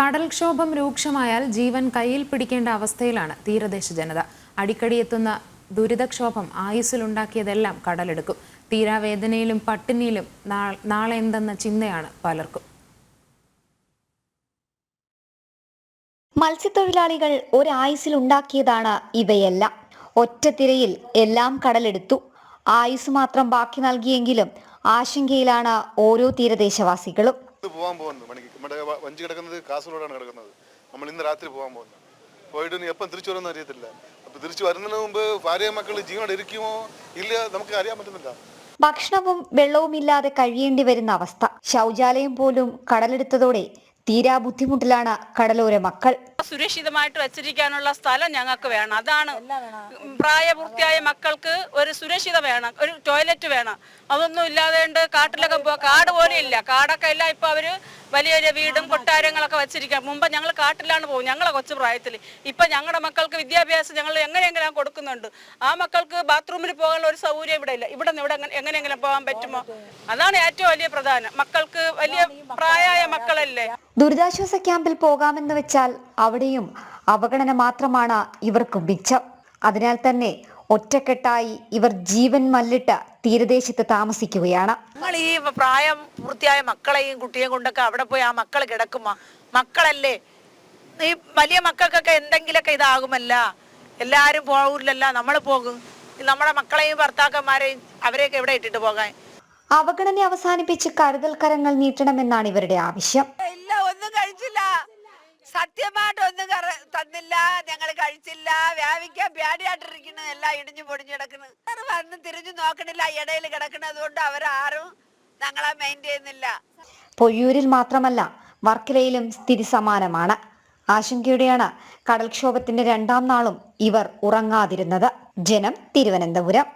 കടൽക്ഷോഭം രൂക്ഷമായാൽ ജീവൻ കയ്യിൽ പിടിക്കേണ്ട അവസ്ഥയിലാണ് തീരദേശ ജനത. അടിക്കടി എത്തുന്ന ദുരിതക്ഷോഭം ആയുസ്സിലുണ്ടാക്കിയതെല്ലാം കടലെടുക്കും. തീരാവേദനയിലും പട്ടിണിയിലും നാളെ എന്തെന്ന ചിന്തയാണ് പലർക്കും. മത്സ്യത്തൊഴിലാളികൾ ഒരായുസിൽ ഉണ്ടാക്കിയതാണ് ഇവയെല്ലാം. ഒറ്റത്തിരയിൽ എല്ലാം കടലെടുത്തു. ആയുസ് മാത്രം ബാക്കി നൽകിയെങ്കിലും ആശങ്കയിലാണ് ഓരോ തീരദേശവാസികളും. പോകാൻ പോകുന്നത്. മണിക്ക് നമ്മുടെ വഞ്ചി കിടക്കുന്നത് കാസർഗോഡാണ് കിടക്കുന്നത്. നമ്മൾ ഇന്ന് രാത്രി പോകാൻ പോകുന്നത്. പോയിട്ട് ഇനി എപ്പം തിരിച്ചു വരുമെന്ന് അറിയത്തില്ല. അപ്പോൾ തിരിച്ചു വരുന്നതിന് മുമ്പ് ഭാര്യ മക്കൾ ജീവനോടെ ഇരിക്കുമോ? ഇല്ല നമുക്ക് അറിയാൻ പറ്റുന്നില്ല. ഭക്ഷണവും വെള്ളവുമില്ലാതെ കഴിയേണ്ടി വരുന്ന അവസ്ഥ. ശൗചാലയം പോലും കടലെടുത്തതോടെ തീരാ ബുദ്ധിമുട്ടിലാണ് കടലോര മക്കൾ. സുരക്ഷിതമായിട്ട് വെച്ചിരിക്കാനുള്ള സ്ഥലം ഞങ്ങൾക്ക് വേണം. അതാണ് പ്രായപൂർത്തിയായ മക്കൾക്ക് ഒരു സുരക്ഷിത വേണം ഒരു ടോയ്ലറ്റ് വേണം. അതൊന്നും ഇല്ലാതെ കാട്ടിലൊക്കെ പോ കാട് പോലും ഇല്ല. കാടൊക്കെ എല്ലാം ഇപ്പൊ അവർ വലിയ വലിയ വീടും കൊട്ടാരങ്ങളൊക്കെ വെച്ചിരിക്കാം. മുമ്പ് ഞങ്ങൾ കാട്ടിലാണ് പോകും ഞങ്ങളെ കൊച്ചു പ്രായത്തിൽ ഇപ്പൊ ഞങ്ങളുടെ മക്കൾക്ക് വിദ്യാഭ്യാസം ഞങ്ങൾ എങ്ങനെയെങ്കിലും കൊടുക്കുന്നുണ്ട്. ആ മക്കൾക്ക് ബാത്റൂമിൽ പോകാനുള്ള ഒരു സൗകര്യം ഇവിടെ ഇല്ല. ഇവിടെ നിന്ന് ഇവിടെ എങ്ങനെ- എങ്ങനെയെങ്കിലും പോകാൻ പറ്റുമോ? അതാണ് ഏറ്റവും വലിയ പ്രധാനം. മക്കൾക്ക് വലിയ പ്രായമായ മക്കളല്ലേ? ദുരിതാശ്വാസ ക്യാമ്പിൽ പോകാമെന്ന് വെച്ചാൽ അവിടെയും അവഗണന മാത്രമാണ് ഇവർക്ക് മിച്ചം. അതിനാൽ തന്നെ ഒറ്റക്കെട്ടായി ഇവർ ജീവൻ മല്ലിട്ട് തീരദേശത്ത് താമസിക്കുകയാണ്. നമ്മൾ ഈ പ്രായം പൂർത്തിയായ മക്കളെയും കുട്ടിയെയും കൊണ്ടൊക്കെ അവിടെ പോയി ആ മക്കൾ കിടക്കുമ്പോ മക്കളല്ലേ? ഈ വലിയ മക്കൾക്കൊക്കെ എന്തെങ്കിലുമൊക്കെ ഇതാകുമല്ല. എല്ലാരും പോകില്ലല്ല നമ്മൾ പോകും. നമ്മുടെ മക്കളെയും ഭർത്താക്കന്മാരെയും അവരെയൊക്കെ എവിടെ ഇട്ടിട്ട് പോകാൻ? അവഗണന അവസാനിപ്പിച്ച് കരുതൽ കരങ്ങൾ നീട്ടണമെന്നാണ് ഇവരുടെ ആവശ്യം. സത്യമായിട്ട് ഒന്നും കറ- തന്നില്ല ഞങ്ങൾ കഴിച്ചില്ല വ്യാപിക്കാൻ പേടിയായിട്ടിരിക്കുന്നു എല്ലാം ഇടിഞ്ഞു പൊടിഞ്ഞു കിടക്കുന്നു. അത് വന്ന് തിരിഞ്ഞു നോക്കണില്ല ഇടയിൽ കിടക്കുന്നത് കൊണ്ട് അവരാരും ഞങ്ങളെ മെയിൻ ചെയ്യുന്നില്ല. പൊയ്യൂരിൽ മാത്രമല്ല വർക്കലയിലും സ്ഥിതി സമാനമാണ്. ആശങ്കയുടെയാണ് കടൽക്ഷോഭത്തിന്റെ രണ്ടാം നാളും ഇവർ ഉറങ്ങാതിരുന്നത്. ജനം തിരുവനന്തപുരം.